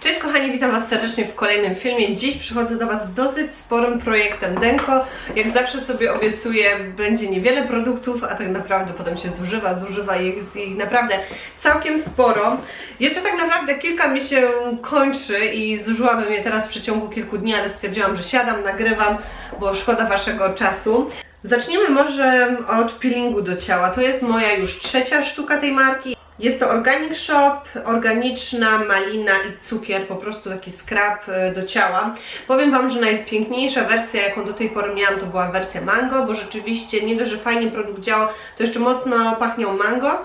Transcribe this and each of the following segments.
Cześć kochani, witam Was serdecznie w kolejnym filmie. Dziś przychodzę do Was z dosyć sporym projektem Denko. Jak zawsze sobie obiecuję, będzie niewiele produktów, a tak naprawdę potem się zużywa, zużywa jest ich naprawdę całkiem sporo. Jeszcze tak naprawdę kilka mi się kończy i zużyłabym je teraz w przeciągu kilku dni, ale stwierdziłam, że siadam, nagrywam, bo szkoda Waszego czasu. Zaczniemy może od peelingu do ciała. To jest moja już trzecia sztuka tej marki. Jest to Organic Shop, organiczna malina i cukier, po prostu taki skrab e, do ciała. Powiem Wam, że najpiękniejsza wersja, jaką do tej pory miałam, to była wersja mango, bo rzeczywiście nie dość, że fajnie produkt działa, to jeszcze mocno pachniał mango.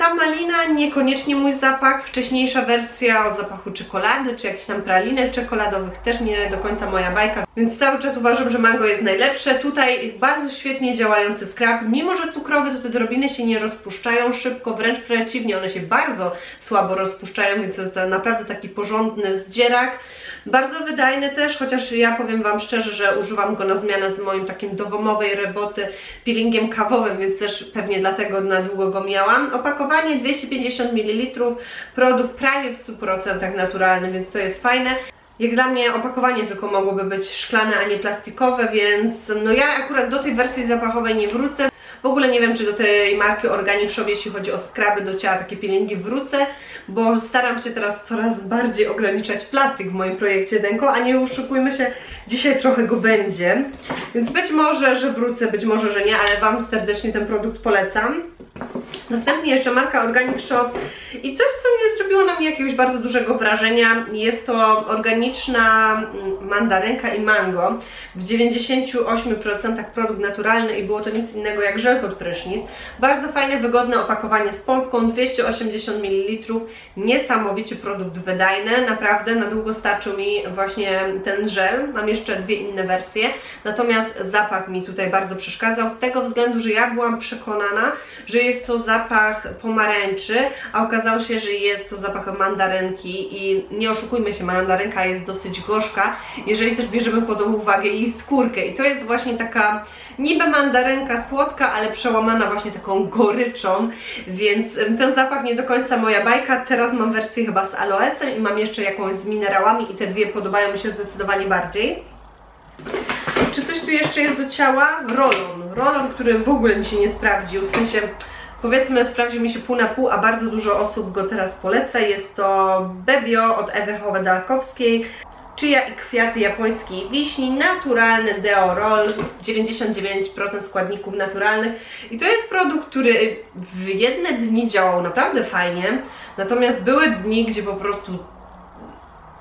Ta malina niekoniecznie mój zapach, wcześniejsza wersja o zapachu czekolady, czy jakichś tam pralinek czekoladowych też nie do końca moja bajka, więc cały czas uważam, że mango jest najlepsze. Tutaj bardzo świetnie działający skrab, mimo że cukrowy, to te drobiny się nie rozpuszczają szybko, wręcz przeciwnie, one się bardzo słabo rozpuszczają, więc jest to naprawdę taki porządny zdzierak. Bardzo wydajny też, chociaż ja powiem Wam szczerze, że używam go na zmianę z moim takim domowej roboty peelingiem kawowym, więc też pewnie dlatego na długo go miałam. Opakowanie 250 ml, produkt prawie w 100% naturalny, więc to jest fajne. Jak dla mnie opakowanie tylko mogłoby być szklane, a nie plastikowe, więc no ja akurat do tej wersji zapachowej nie wrócę. W ogóle nie wiem, czy do tej marki Organic Shop, jeśli chodzi o skraby do ciała, takie peelingi wrócę, bo staram się teraz coraz bardziej ograniczać plastik w moim projekcie Denko, a nie oszukujmy się, dzisiaj trochę go będzie. Więc być może, że wrócę, być może, że nie, ale Wam serdecznie ten produkt polecam. Następnie jeszcze marka Organic Shop i coś, co nie zrobiło na mnie jakiegoś bardzo dużego wrażenia. Jest to organiczna mm, mandarynka i mango. W 98% produkt naturalny i było to nic innego jak żel pod prysznic. Bardzo fajne, wygodne opakowanie z pompką, 280 ml. Niesamowicie produkt wydajny, naprawdę na długo starczył mi właśnie ten żel. Mam jeszcze dwie inne wersje, natomiast zapach mi tutaj bardzo przeszkadzał z tego względu, że ja byłam przekonana, że jest to zapach pomarańczy, a okazało się, że jest to zapach mandarynki i nie oszukujmy się, mandarynka jest dosyć gorzka, jeżeli też bierzemy pod uwagę jej skórkę i to jest właśnie taka niby mandarynka słodka, ale przełamana właśnie taką goryczą, więc ten zapach nie do końca moja bajka. Teraz mam wersję chyba z aloesem i mam jeszcze jakąś z minerałami i te dwie podobają mi się zdecydowanie bardziej. Czy coś tu jeszcze jest do ciała? Rolon. Rolon, który w ogóle mi się nie sprawdził, w sensie powiedzmy sprawdził mi się pół na pół, a bardzo dużo osób go teraz poleca. Jest to Bebio od Ewy Howe-Dalkowskiej. Czyja i kwiaty japońskiej wiśni, naturalny deorol, 99% składników naturalnych. I to jest produkt, który w jedne dni działał naprawdę fajnie, natomiast były dni, gdzie po prostu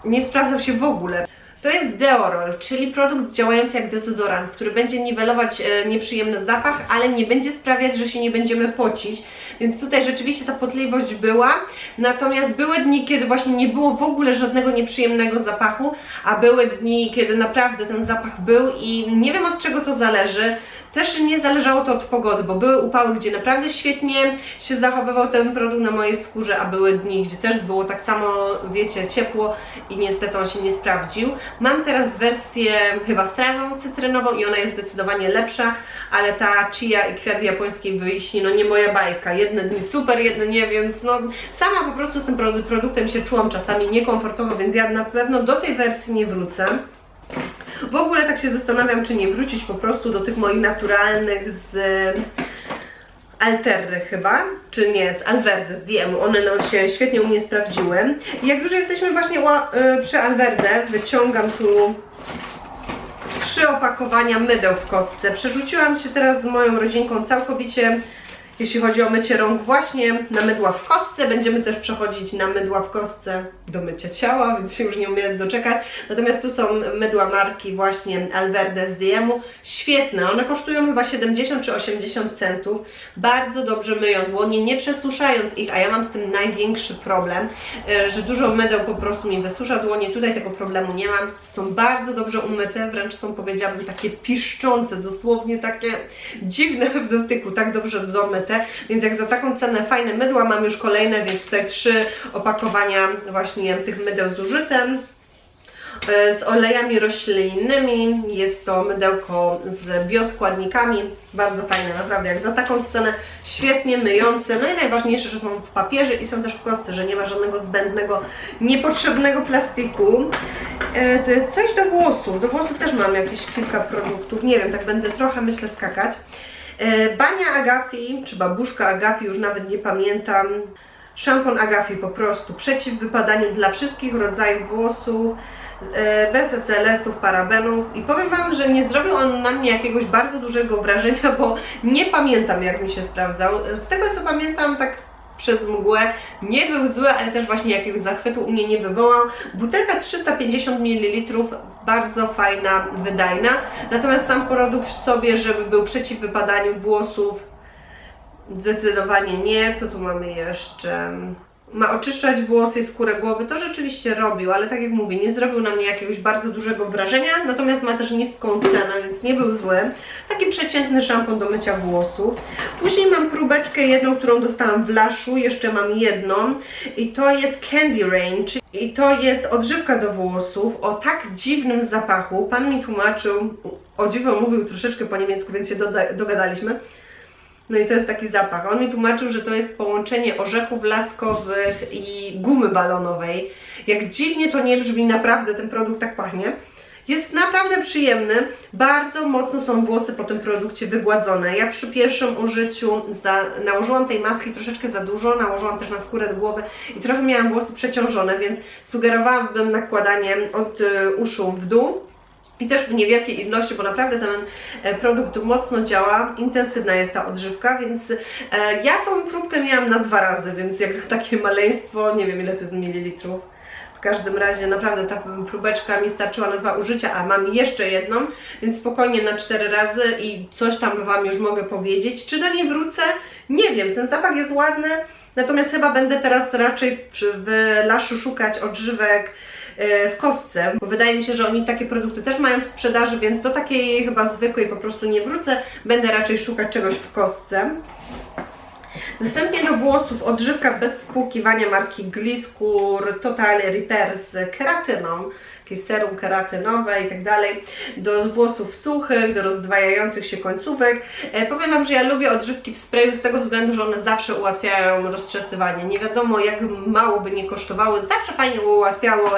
nie sprawdzał się w ogóle. To jest Deorol, czyli produkt działający jak dezodorant, który będzie niwelować e, nieprzyjemny zapach, ale nie będzie sprawiać, że się nie będziemy pocić. Więc tutaj rzeczywiście ta potliwość była. Natomiast były dni, kiedy właśnie nie było w ogóle żadnego nieprzyjemnego zapachu, a były dni, kiedy naprawdę ten zapach był i nie wiem od czego to zależy. Też nie zależało to od pogody, bo były upały, gdzie naprawdę świetnie się zachowywał ten produkt na mojej skórze, a były dni, gdzie też było tak samo, wiecie, ciepło i niestety on się nie sprawdził. Mam teraz wersję chyba z trawą cytrynową i ona jest zdecydowanie lepsza, ale ta chia i kwiat japońskiej wyjści, no nie moja bajka. Jedne dni super, jedne nie, więc no sama po prostu z tym produ- produktem się czułam czasami niekomfortowo, więc ja na pewno do tej wersji nie wrócę. W ogóle tak się zastanawiam, czy nie wrócić po prostu do tych moich naturalnych z Alterry chyba, czy nie, z Alverde, z DM-u. One no, się świetnie u mnie sprawdziły. Jak już jesteśmy właśnie ła- y, przy Alverde, wyciągam tu trzy opakowania mydeł w kostce. Przerzuciłam się teraz z moją rodzinką całkowicie, jeśli chodzi o mycie rąk, właśnie na mydła w kostce. Będziemy też przechodzić na mydła w kostce do mycia ciała, więc się już nie umiem doczekać. Natomiast tu są mydła marki właśnie Alverde z DM-u. Świetne, one kosztują chyba 70 czy 80 centów. Bardzo dobrze myją dłonie, nie przesuszając ich, a ja mam z tym największy problem, e, że dużo mydeł po prostu mi wysusza dłonie. Tutaj tego problemu nie mam. Są bardzo dobrze umyte, wręcz są powiedziałabym takie piszczące, dosłownie takie dziwne w dotyku, tak dobrze domyte. Więc jak za taką cenę fajne mydła, mam już kolejne, więc tutaj trzy opakowania właśnie tych mydeł z użytem. e, z olejami roślinnymi. Jest to mydełko z bioskładnikami. Bardzo fajne, naprawdę, jak za taką cenę świetnie myjące. No i najważniejsze, że są w papierze i są też w kostce, że nie ma żadnego zbędnego, niepotrzebnego plastiku. E, Coś do włosów. Do włosów też mam jakieś kilka produktów. Nie wiem, tak będę trochę myślę skakać. E, Bania Agafi, czy babuszka Agafi, już nawet nie pamiętam. Szampon Agafi po prostu, przeciw wypadaniu dla wszystkich rodzajów włosów, e, bez SLS-ów, parabenów i powiem Wam, że nie zrobił on na mnie jakiegoś bardzo dużego wrażenia, bo nie pamiętam jak mi się sprawdzał. Z tego co pamiętam, tak przez mgłę, nie był zły, ale też właśnie jakiegoś zachwytu u mnie nie wywołał. Butelka 350 ml, bardzo fajna, wydajna, natomiast sam produkt w sobie, żeby był przeciw wypadaniu włosów, Zdecydowanie nie. Co tu mamy jeszcze? Ma oczyszczać włosy skórę głowy. To rzeczywiście robił, ale tak jak mówię, nie zrobił na mnie jakiegoś bardzo dużego wrażenia. Natomiast ma też niską cenę, więc nie był zły. Taki przeciętny szampon do mycia włosów. Później mam próbeczkę jedną, którą dostałam w Laszu. Jeszcze mam jedną. I to jest Candy Rain. czyli- I to jest odżywka do włosów o tak dziwnym zapachu. Pan mi tłumaczył, o dziwo mówił troszeczkę po niemiecku, więc się dogadaliśmy. No i to jest taki zapach. On mi tłumaczył, że to jest połączenie orzechów laskowych i gumy balonowej. Jak dziwnie to nie brzmi, naprawdę ten produkt tak pachnie. Jest naprawdę przyjemny. Bardzo mocno są włosy po tym produkcie wygładzone. Ja przy pierwszym użyciu nałożyłam tej maski troszeczkę za dużo, nałożyłam też na skórę głowy i trochę miałam włosy przeciążone, więc sugerowałabym nakładanie od y, uszu w dół. I też w niewielkiej ilości, bo naprawdę ten e, produkt mocno działa, intensywna jest ta odżywka, więc e, ja tą próbkę miałam na dwa razy, więc jak takie maleństwo, nie wiem ile to jest mililitrów. W każdym razie naprawdę ta próbeczka mi starczyła na dwa użycia, a mam jeszcze jedną, więc spokojnie na cztery razy i coś tam Wam już mogę powiedzieć. Czy do niej wrócę? Nie wiem, ten zapach jest ładny, natomiast chyba będę teraz raczej w laszu szukać odżywek w kostce, bo wydaje mi się, że oni takie produkty też mają w sprzedaży, więc do takiej chyba zwykłej po prostu nie wrócę. Będę raczej szukać czegoś w kostce. Następnie do włosów odżywka bez spłukiwania marki Gliskur Total Repair z keratyną, serum keratynowe i tak dalej. Do włosów suchych, do rozdwajających się końcówek. E, powiem Wam, że ja lubię odżywki w sprayu z tego względu, że one zawsze ułatwiają rozczesywanie. Nie wiadomo jak mało by nie kosztowały, zawsze fajnie ułatwiało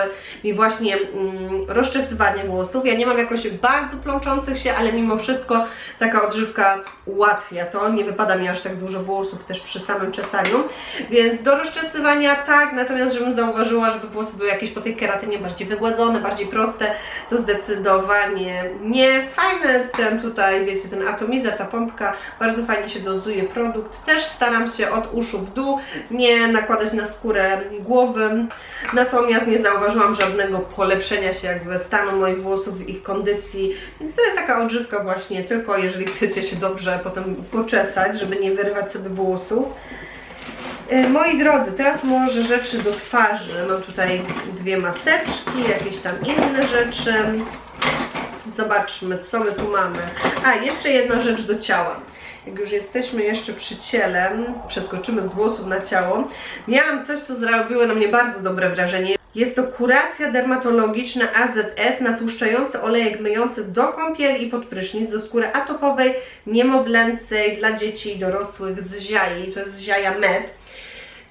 mi właśnie mm, rozczesywanie włosów. Ja nie mam jakoś bardzo plączących się, ale mimo wszystko taka odżywka ułatwia to. Nie wypada mi aż tak dużo włosów też przy samym czesaniu. Więc do rozczesywania tak, natomiast żebym zauważyła, żeby włosy były jakieś po tej keratynie bardziej wygładzone, bardziej proste, to zdecydowanie nie. Fajny ten tutaj, wiecie, ten atomizer, ta pompka, bardzo fajnie się dozuje produkt. Też staram się od uszu w dół, nie nakładać na skórę głowy. Natomiast nie zauważyłam żadnego polepszenia się jakby stanu moich włosów, ich kondycji, więc to jest taka odżywka właśnie, tylko jeżeli chcecie się dobrze potem poczesać, żeby nie wyrywać sobie włosów. E, Moi drodzy, teraz może rzeczy do twarzy. Mam tutaj dwie maseczki, jakieś tam inne rzeczy. Zobaczmy, co my tu mamy. A, jeszcze jedna rzecz do ciała. Jak już jesteśmy jeszcze przy ciele, przeskoczymy z włosów na ciało. Miałam coś, co zrobiło na mnie bardzo dobre wrażenie. Jest to kuracja dermatologiczna AZS, natłuszczający olejek myjący do kąpieli i pod prysznic, do skóry atopowej, niemowlęcej, dla dzieci i dorosłych z ziai. To jest ziaja med.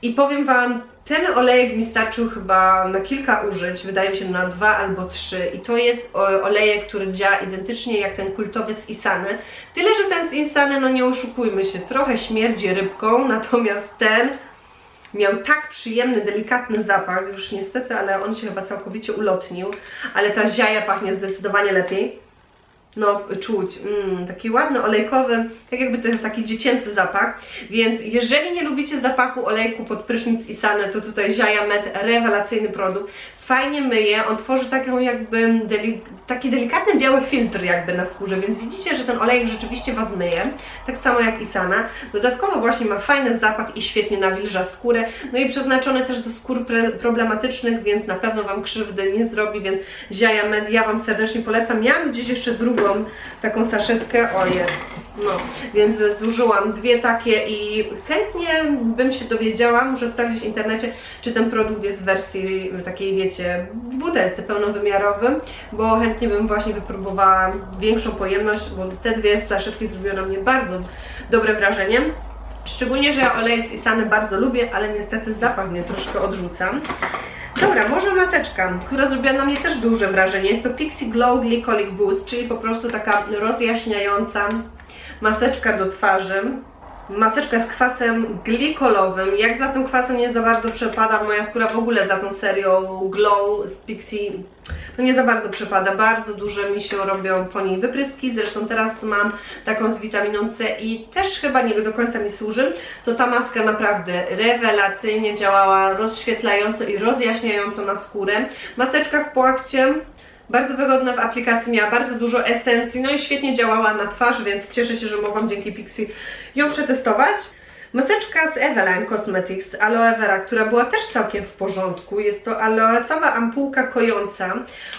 I powiem Wam, ten olejek mi starczył chyba na kilka użyć, wydaje mi się na dwa albo trzy. I to jest olejek, który działa identycznie jak ten kultowy z Isany. Tyle, że ten z Isany, no nie oszukujmy się, trochę śmierdzi rybką, natomiast ten miał tak przyjemny, delikatny zapach, już niestety, ale on się chyba całkowicie ulotnił, ale ta ziaja pachnie zdecydowanie lepiej. No, czuć, mm, taki ładny, olejkowy, tak jakby ten taki dziecięcy zapach. Więc jeżeli nie lubicie zapachu olejku pod prysznic Isany, to tutaj Ziaja Med, rewelacyjny produkt. Fajnie myje, on tworzy taką jakby deli taki delikatny biały filtr jakby na skórze, więc widzicie, że ten olejek rzeczywiście Was myje, tak samo jak Isana. Dodatkowo właśnie ma fajny zapach i świetnie nawilża skórę, no i przeznaczony też do skór problematycznych, więc na pewno Wam krzywdy nie zrobi, więc Ziaja Med ja Wam serdecznie polecam. Miałam gdzieś jeszcze drugą taką saszetkę, o jest, No, więc zużyłam dwie takie i chętnie bym się dowiedziała, muszę sprawdzić w internecie, czy ten produkt jest w wersji takiej, wiecie, w butelce pełnowymiarowym, bo chętnie bym właśnie wypróbowała większą pojemność, bo te dwie saszetki zrobiły na mnie bardzo dobre wrażenie. Szczególnie, że ja olejek z Isany bardzo lubię, ale niestety zapach mnie troszkę odrzuca. Dobra, może maseczka, która zrobiła na mnie też duże wrażenie. Jest to Pixie Glow Glycolic Boost, czyli po prostu taka rozjaśniająca maseczka do twarzy. Maseczka z kwasem glikolowym. Jak za tym kwasem nie za bardzo przepada, moja skóra w ogóle za tą serią Glow z Pixie no nie za bardzo przepada. Bardzo duże mi się robią po niej wypryski. Zresztą teraz mam taką z witaminą C i też chyba nie do końca mi służy. To ta maska naprawdę rewelacyjnie działała, rozświetlająco i rozjaśniająco na skórę. Maseczka w płachcie. Bardzo wygodna w aplikacji, miała bardzo dużo esencji, no i świetnie działała na twarz, więc cieszę się, że mogłam dzięki Pixie ją przetestować. Maseczka z Eveline Cosmetics Aloe Vera, która była też całkiem w porządku. Jest to aloesowa ampułka kojąca,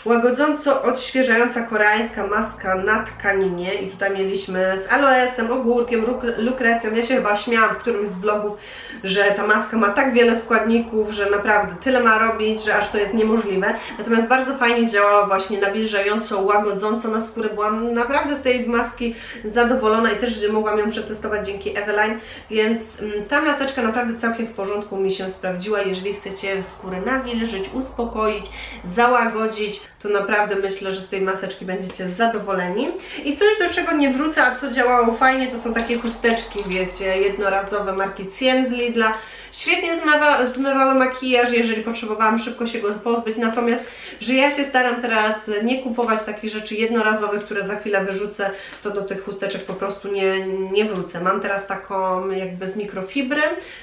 łagodząco odświeżająca koreańska maska na tkaninie. I tutaj mieliśmy z aloesem, ogórkiem, luk- lukrecją. Ja się chyba śmiałam w którymś z vlogów, że ta maska ma tak wiele składników, że naprawdę tyle ma robić, że aż to jest niemożliwe. Natomiast bardzo fajnie działała właśnie nawilżająco, łagodząco na skórę. Byłam naprawdę z tej maski zadowolona i też mogłam ją przetestować dzięki Eveline, więc mm, ta maseczka naprawdę całkiem w porządku mi się sprawdziła. Jeżeli chcecie skórę nawilżyć, uspokoić, załagodzić, to naprawdę myślę, że z tej maseczki będziecie zadowoleni. I coś, do czego nie wrócę, a co działało fajnie, to są takie chusteczki, wiecie, jednorazowe marki Cien z Lidla. Świetnie zmywa, zmywały makijaż, jeżeli potrzebowałam szybko się go pozbyć, natomiast, że ja się staram teraz nie kupować takich rzeczy jednorazowych, które za chwilę wyrzucę, to do tych chusteczek po prostu nie, nie wrócę. Mam teraz taką jakby z mikrofibry,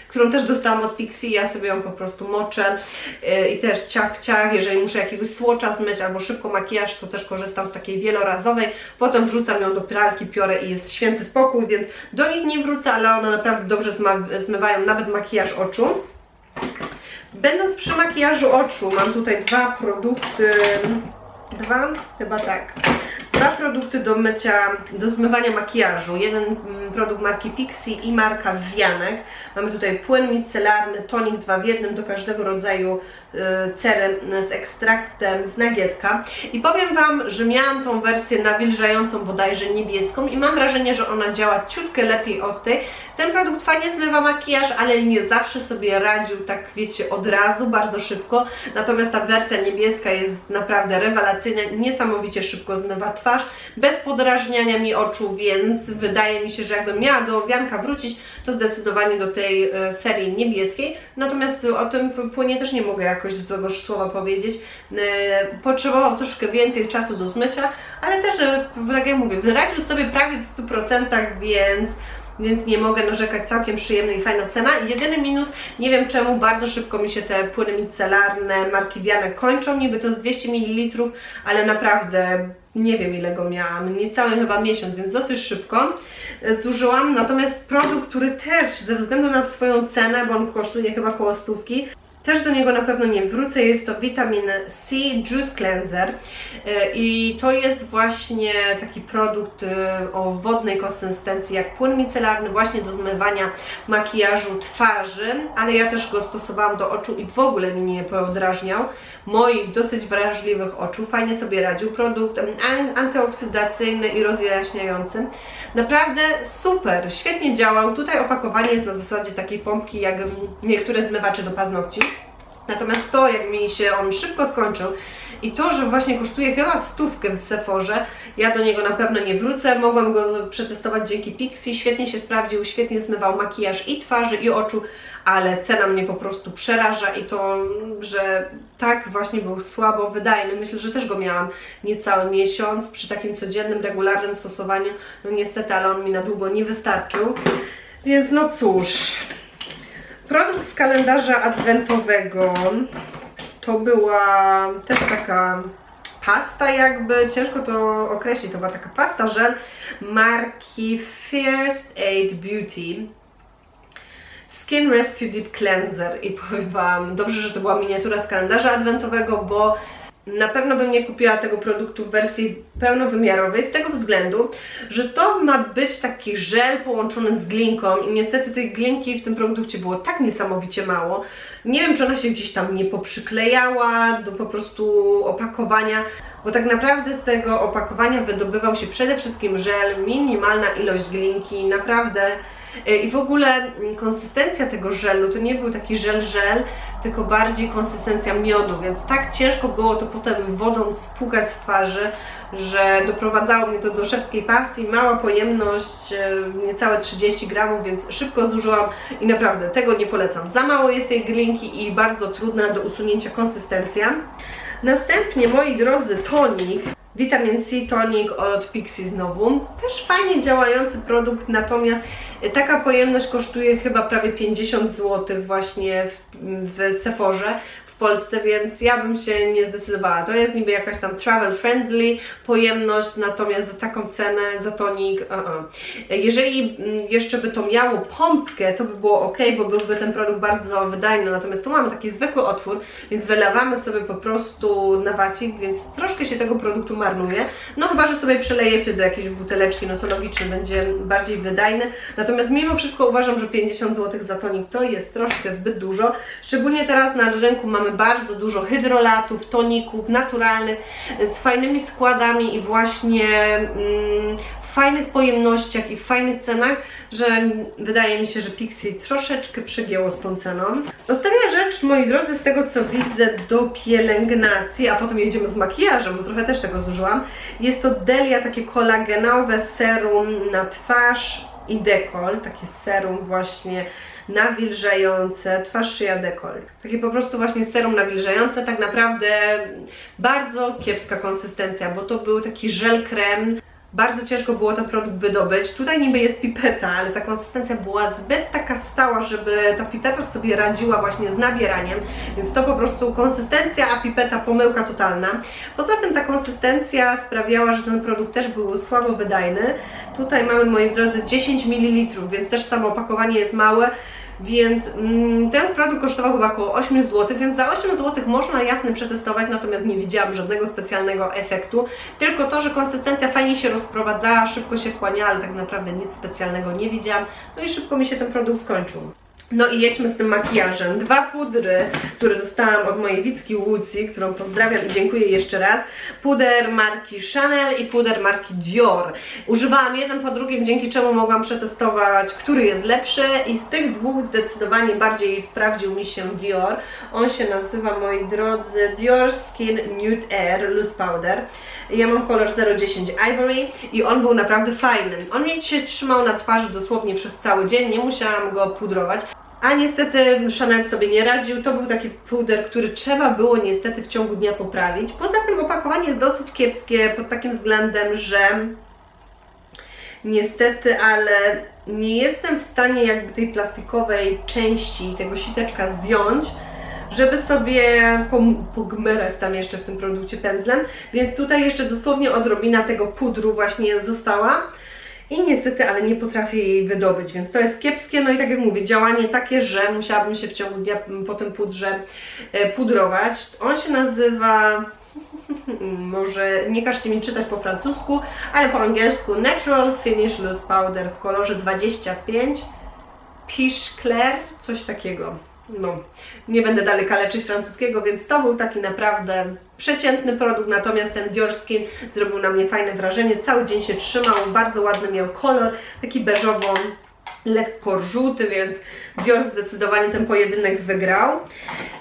którą też dostałam od Pixie, ja sobie ją po prostu moczę yy, i też ciach, ciach, jeżeli muszę jakiegoś słocza zmyć albo szybko makijaż, to też korzystam z takiej wielorazowej, potem wrzucam ją do pralki, piorę i jest święty spokój, więc do nich nie wrócę, ale one naprawdę dobrze zmywają nawet makijaż oczu. Będąc przy makijażu oczu, mam tutaj dwa produkty, dwa, chyba tak, dwa produkty do mycia, do zmywania makijażu. Jeden mm, produkt marki Pixie i marka Wianek. Mamy tutaj płyn micelarny, tonik dwa w jednym do każdego rodzaju y, cery z ekstraktem z nagietka. I powiem Wam, że miałam tą wersję nawilżającą bodajże niebieską i mam wrażenie, że ona działa ciutkę lepiej od tej. Ten produkt fajnie zmywa makijaż, ale nie zawsze sobie radził tak wiecie od razu, bardzo szybko. Natomiast ta wersja niebieska jest naprawdę rewelacyjna, niesamowicie szybko zmywa twarz, bez podrażniania mi oczu, więc wydaje mi się, że jakbym miała do wianka wrócić, to zdecydowanie do tej e, serii niebieskiej. Natomiast o tym płynie też nie mogę jakoś złego słowa powiedzieć. E, Potrzebował troszkę więcej czasu do zmycia, ale też, e, tak jak mówię, wyradził sobie prawie w 100%, więc więc nie mogę narzekać, całkiem przyjemna i fajna cena. Jedyny minus, nie wiem czemu, bardzo szybko mi się te płyny micelarne marki Wianek kończą, niby to z 200 ml, ale naprawdę nie wiem ile go miałam, niecały chyba miesiąc, więc dosyć szybko e, zużyłam. Natomiast produkt, który też ze względu na swoją cenę, bo on kosztuje chyba koło stówki, też do niego na pewno nie wrócę, jest to witamin C Juice Cleanser. E, i to jest właśnie taki produkt e, o wodnej konsystencji jak płyn micelarny właśnie do zmywania makijażu twarzy, ale ja też go stosowałam do oczu i w ogóle mi nie podrażniał. Moich dosyć wrażliwych oczu, fajnie sobie radził, produkt antyoksydacyjny i rozjaśniający, naprawdę super, świetnie działał, tutaj opakowanie jest na zasadzie takiej pompki jak niektóre zmywacze do paznokci, Natomiast to, jak mi się on szybko skończył i to, że właśnie kosztuje chyba stówkę w Sephorze, ja do niego na pewno nie wrócę. Mogłam go przetestować dzięki Pixie, świetnie się sprawdził, świetnie zmywał makijaż i twarzy, i oczu, ale cena mnie po prostu przeraża i to, że tak właśnie był słabo wydajny. Myślę, że też go miałam niecały miesiąc przy takim codziennym, regularnym stosowaniu. No niestety, ale on mi na długo nie wystarczył. Więc no cóż, Produkt z kalendarza adwentowego to była też taka pasta jakby, ciężko to określić, to była taka pasta żel marki First Aid Beauty. Skin Rescue Deep Cleanser. I powiem Wam, dobrze, że to była miniatura z kalendarza adwentowego, bo na pewno bym nie kupiła tego produktu w wersji pełnowymiarowej z tego względu, że to ma być taki żel połączony z glinką i niestety tej glinki w tym produkcie było tak niesamowicie mało. Nie wiem, czy ona się gdzieś tam nie poprzyklejała do po prostu opakowania, bo tak naprawdę z tego opakowania wydobywał się przede wszystkim żel, minimalna ilość glinki, naprawdę I w ogóle mm, konsystencja tego żelu to nie był taki żel-żel, tylko bardziej konsystencja miodu, więc tak ciężko było to potem wodą spłukać z twarzy, że doprowadzało mnie to do szewskiej pasji. Mała pojemność, e, niecałe 30 gramów, więc szybko zużyłam i naprawdę tego nie polecam. Za mało jest tej glinki i bardzo trudna do usunięcia konsystencja. Następnie, moi drodzy, tonik. Vitamin C Tonic od Pixie znowu. Też fajnie działający produkt, natomiast taka pojemność kosztuje chyba prawie 50 zł właśnie w, w. Polsce, więc ja bym się nie zdecydowała. To jest niby jakaś tam travel friendly pojemność, natomiast za taką cenę, za tonik, uh -uh. jeżeli mm, jeszcze by to miało pompkę, to by było ok, bo byłby ten produkt bardzo wydajny, natomiast tu mamy taki zwykły otwór, więc wylewamy sobie po prostu na wacik, więc troszkę się tego produktu marnuje. No chyba, że sobie przelejecie do jakiejś buteleczki, no to logicznie będzie bardziej wydajny. Natomiast mimo wszystko uważam, że 50 zł za tonik to jest troszkę zbyt dużo. Szczególnie teraz na rynku mamy mamy bardzo dużo hydrolatów, toników naturalnych z fajnymi składami i właśnie mm, w fajnych pojemnościach i w fajnych cenach, że wydaje mi się, że Pixie troszeczkę przegięło z tą ceną. Ostatnia rzecz, moi drodzy, z tego co widzę do pielęgnacji, a potem jedziemy z makijażem, bo trochę też tego zużyłam, jest to Delia takie kolagenowe serum na twarz i dekol, takie serum właśnie nawilżające, twarz, szyja, dekol. Takie po prostu właśnie serum nawilżające, tak naprawdę bardzo kiepska konsystencja, bo to był taki żel krem, bardzo ciężko było ten produkt wydobyć. Tutaj niby jest pipeta, ale ta konsystencja była zbyt taka stała, żeby ta pipeta sobie radziła właśnie z nabieraniem, więc to po prostu konsystencja, a pipeta pomyłka totalna. Poza tym ta konsystencja sprawiała, że ten produkt też był słabo wydajny. Tutaj mamy, moi drodzy, 10 ml, więc też samo opakowanie jest małe. Więc mm, ten produkt kosztował chyba około 8 zł, więc za 8 zł można jasny przetestować, natomiast nie widziałam żadnego specjalnego efektu. Tylko to, że konsystencja fajnie się rozprowadzała, szybko się wchłaniała, ale tak naprawdę nic specjalnego nie widziałam. No i szybko mi się ten produkt skończył. No i jedźmy z tym makijażem. Dwa pudry, które dostałam od mojej Wicki Łucji, którą pozdrawiam i dziękuję jeszcze raz. Puder marki Chanel i puder marki Dior. Używałam jeden po drugim, dzięki czemu mogłam przetestować, który jest lepszy i z tych dwóch zdecydowanie bardziej sprawdził mi się Dior. On się nazywa, moi drodzy, Dior Skin Nude Air Loose Powder. Ja mam kolor 010 Ivory i on był naprawdę fajny. On mnie się trzymał na twarzy dosłownie przez cały dzień, nie musiałam go pudrować. A niestety Chanel sobie nie radził. To był taki puder, który trzeba było niestety w ciągu dnia poprawić. Poza tym opakowanie jest dosyć kiepskie pod takim względem, że niestety, ale nie jestem w stanie jakby tej plastikowej części tego siteczka zdjąć, żeby sobie pogmerać tam jeszcze w tym produkcie pędzlem, więc tutaj jeszcze dosłownie odrobina tego pudru właśnie została i niestety, ale nie potrafię jej wydobyć, więc to jest kiepskie. No i tak jak mówię, działanie takie, że musiałabym się w ciągu dnia po tym pudrze e, pudrować. On się nazywa może nie każcie mi czytać po francusku, ale po angielsku Natural Finish Loose Powder w kolorze 25 Piche Clair, coś takiego no, nie będę dalej kaleczyć francuskiego, więc to był taki naprawdę przeciętny produkt, natomiast ten Dior Skin zrobił na mnie fajne wrażenie, cały dzień się trzymał, bardzo ładny miał kolor, taki beżowo lekko żółty, więc Dior zdecydowanie ten pojedynek wygrał.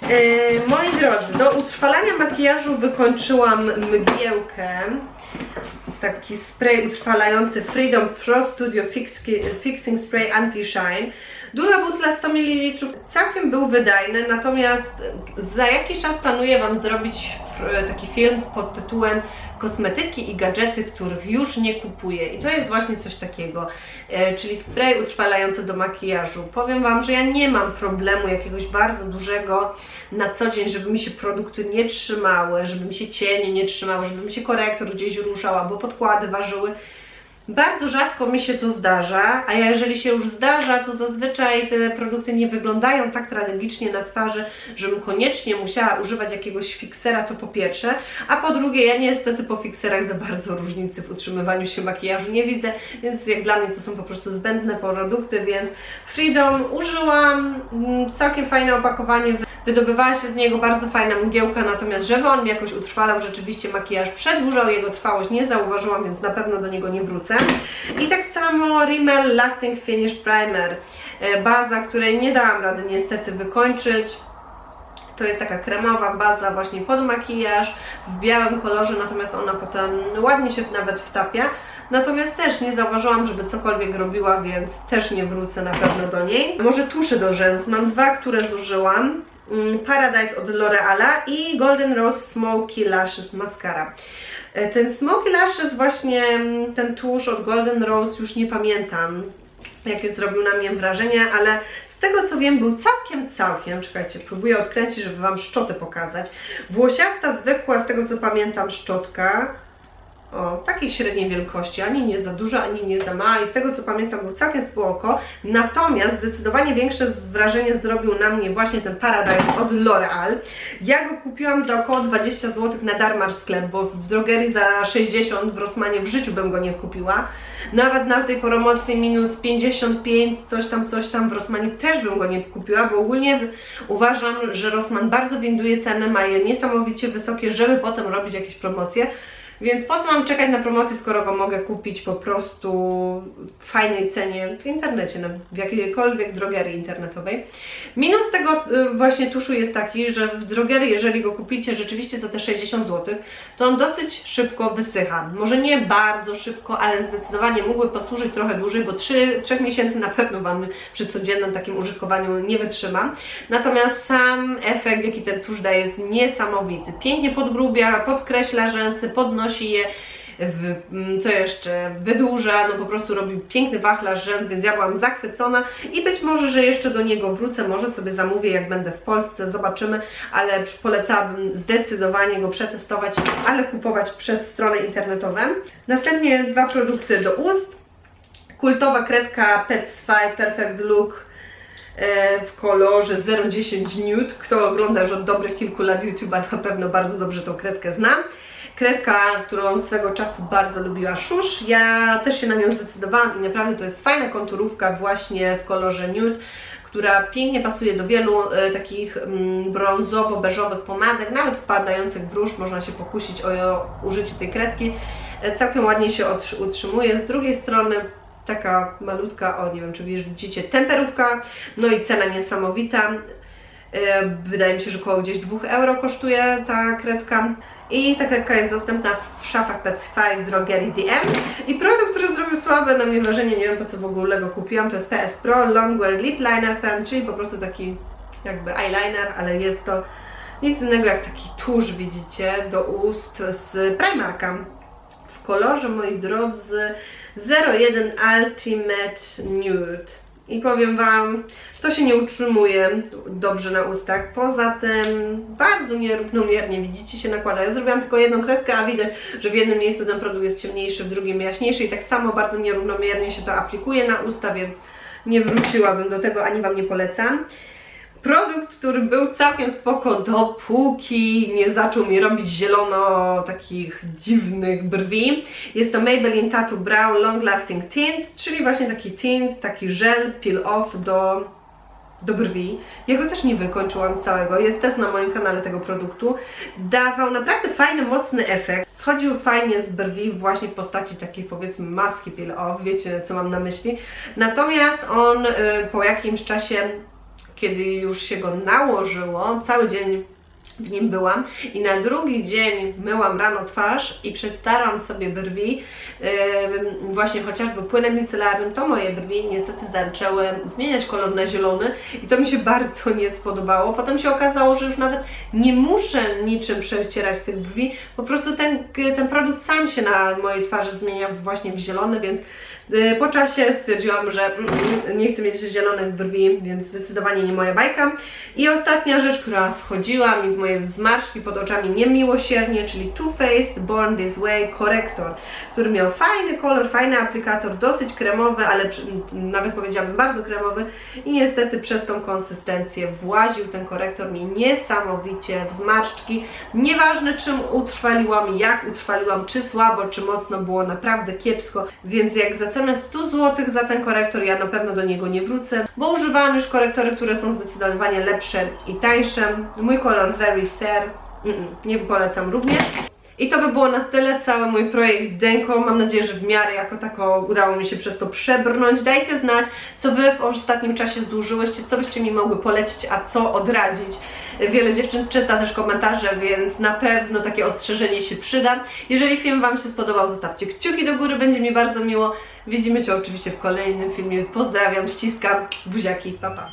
Yy, moi drodzy, do utrwalania makijażu wykończyłam mgiełkę, taki spray utrwalający Freedom Pro Studio Fixing Spray Anti-Shine. Duża butla 100 ml całkiem był wydajny, natomiast za jakiś czas planuję Wam zrobić e, taki film pod tytułem Kosmetyki i gadżety, których już nie kupuję. I to jest właśnie coś takiego, e, czyli spray utrwalający do makijażu. Powiem Wam, że ja nie mam problemu jakiegoś bardzo dużego na co dzień, żeby mi się produkty nie trzymały, żeby mi się cienie nie trzymały, żeby mi się korektor gdzieś ruszał, albo podkłady ważyły Bardzo rzadko mi się to zdarza, a jeżeli się już zdarza, to zazwyczaj te produkty nie wyglądają tak tragicznie na twarzy, żebym koniecznie musiała używać jakiegoś fiksera, to po pierwsze, a po drugie, ja niestety po fikserach za bardzo różnicy w utrzymywaniu się makijażu nie widzę, więc jak dla mnie to są po prostu zbędne produkty, więc Freedom użyłam, mm, całkiem fajne opakowanie, wydobywała się z niego bardzo fajna mgiełka, natomiast żeby on mi jakoś utrwalał rzeczywiście makijaż, przedłużał jego trwałość, nie zauważyłam, więc na pewno do niego nie wrócę. I tak samo Rimmel Lasting Finish Primer, e, baza, której nie dałam rady niestety wykończyć. To jest taka kremowa baza właśnie pod makijaż w białym kolorze, natomiast ona potem ładnie się nawet wtapia. Natomiast też nie zauważyłam, żeby cokolwiek robiła, więc też nie wrócę na pewno do niej. Może tusze do rzęs. Mam dwa, które zużyłam. Mm, Paradise od L'Oreala i Golden Rose Smoky Lashes Mascara. E, Ten Smoky Lashes, właśnie mm, ten tusz od Golden Rose, już nie pamiętam jakie zrobił na mnie wrażenie, ale z tego co wiem był całkiem, całkiem, czekajcie, próbuję odkręcić, żeby Wam szczotę pokazać. Włosiasta, zwykła, z tego co pamiętam, szczotka. O, takiej średniej wielkości, ani nie za duża, ani nie za mała i z tego co pamiętam był całkiem spoko. Natomiast zdecydowanie większe wrażenie zrobił na mnie właśnie ten Paradise od L'Oreal. Ja go kupiłam za około 20 zł na Darmar sklep, bo w drogerii za 60 w Rossmanie w życiu bym go nie kupiła. Nawet na tej promocji minus 55, coś tam, coś tam w Rossmanie też bym go nie kupiła, bo ogólnie uważam, że Rossmann bardzo winduje ceny, ma je niesamowicie wysokie, żeby potem robić jakieś promocje. Więc po co mam czekać na promocję, skoro go mogę kupić po prostu w fajnej cenie w internecie, w jakiejkolwiek drogerii internetowej. Minus tego y, właśnie tuszu jest taki, że w drogerii, jeżeli go kupicie rzeczywiście za te 60 zł, to on dosyć szybko wysycha. Może nie bardzo szybko, ale zdecydowanie mógłby posłużyć trochę dłużej, bo 3, 3 miesięcy na pewno Wam przy codziennym takim użytkowaniu nie wytrzyma. Natomiast sam efekt, jaki ten tusz daje jest niesamowity. Pięknie podgrubia, podkreśla rzęsy, podnosi je, w, mm, co jeszcze, wydłuża, no po prostu robi piękny wachlarz rzęs, więc ja byłam zachwycona i być może, że jeszcze do niego wrócę, może sobie zamówię jak będę w Polsce, zobaczymy, ale polecałabym zdecydowanie go przetestować, ale kupować przez strony internetowe. Następnie dwa produkty do ust, kultowa kredka Pets 5 Perfect Look e, w kolorze 010 nude. Kto ogląda już od dobrych kilku lat YouTube'a na pewno bardzo dobrze tą kredkę zna. Kredka, którą swego czasu bardzo lubiła Szusz. Ja też się na nią zdecydowałam i naprawdę to jest fajna konturówka właśnie w kolorze nude która pięknie pasuje do wielu e, takich mm, brązowo-beżowych pomadek, nawet wpadających w róż, można się pokusić o, o użycie tej kredki. E, całkiem ładnie się utrzymuje. Z drugiej strony taka malutka, o nie wiem czy widzicie, temperówka, no i cena niesamowita. E, Wydaje mi się, że około gdzieś 2 euro kosztuje ta kredka. I ta kredka jest dostępna w szafach Pacify w drogerii DM. I produkt, który zrobił słabe na mnie wrażenie, nie wiem po co w ogóle go kupiłam, to jest PS Pro Longwear Lip Liner Pen, czyli po prostu taki jakby eyeliner, ale jest to nic innego jak taki tusz, widzicie, do ust z Primarka w kolorze, moi drodzy, 01 Ultimate Nude. I powiem Wam, to się nie utrzymuje dobrze na ustach. Poza tym bardzo nierównomiernie, widzicie, się nakłada. Ja zrobiłam tylko jedną kreskę, a widać, że w jednym miejscu ten produkt jest ciemniejszy, w drugim jaśniejszy i tak samo bardzo nierównomiernie się to aplikuje na usta, więc nie wróciłabym do tego, ani Wam nie polecam. Produkt, który był całkiem spoko, dopóki nie zaczął mi robić zielono takich dziwnych brwi. Jest to Maybelline Tattoo Brow Long Lasting Tint, czyli właśnie taki tint, taki żel peel off do, do brwi. Ja go też nie wykończyłam całego, jest test na moim kanale tego produktu. Dawał naprawdę fajny, mocny efekt. Schodził fajnie z brwi właśnie w postaci takiej powiedzmy maski peel off, wiecie co mam na myśli. Natomiast on y, po jakimś czasie kiedy już się go nałożyło, cały dzień w nim byłam i na drugi dzień myłam rano twarz i przetarłam sobie brwi yy, właśnie chociażby płynem micelarnym, to moje brwi niestety zaczęły zmieniać kolor na zielony i to mi się bardzo nie spodobało. Potem się okazało, że już nawet nie muszę niczym przecierać tych brwi, po prostu ten, ten produkt sam się na mojej twarzy zmienia właśnie w zielony, więc po czasie stwierdziłam, że mm, mm, nie chcę mieć zielonych brwi, więc zdecydowanie nie moja bajka. I ostatnia rzecz, która wchodziła mi w moje zmarszczki pod oczami niemiłosiernie, czyli Too Faced Born This Way korektor, który miał fajny kolor, fajny aplikator, dosyć kremowy, ale nawet powiedziałabym bardzo kremowy i niestety przez tą konsystencję właził ten korektor mi niesamowicie w zmarszczki. Nieważne czym utrwaliłam, jak utrwaliłam, czy słabo, czy mocno, było naprawdę kiepsko, więc jak za cenę 100 zł za ten korektor, ja na pewno do niego nie wrócę, bo używałam już korektory, które są zdecydowanie lepsze i tańsze. Mój kolor Very Fair, nie polecam również. I to by było na tyle, cały mój projekt Denko. Mam nadzieję, że w miarę jako tako udało mi się przez to przebrnąć. Dajcie znać, co Wy w ostatnim czasie zużyłyście, co byście mi mogły polecić, a co odradzić. Wiele dziewczyn czyta też komentarze, więc na pewno takie ostrzeżenie się przyda. Jeżeli film Wam się spodobał, zostawcie kciuki do góry, będzie mi bardzo miło. Widzimy się oczywiście w kolejnym filmie. Pozdrawiam, ściskam, buziaki, pa pa.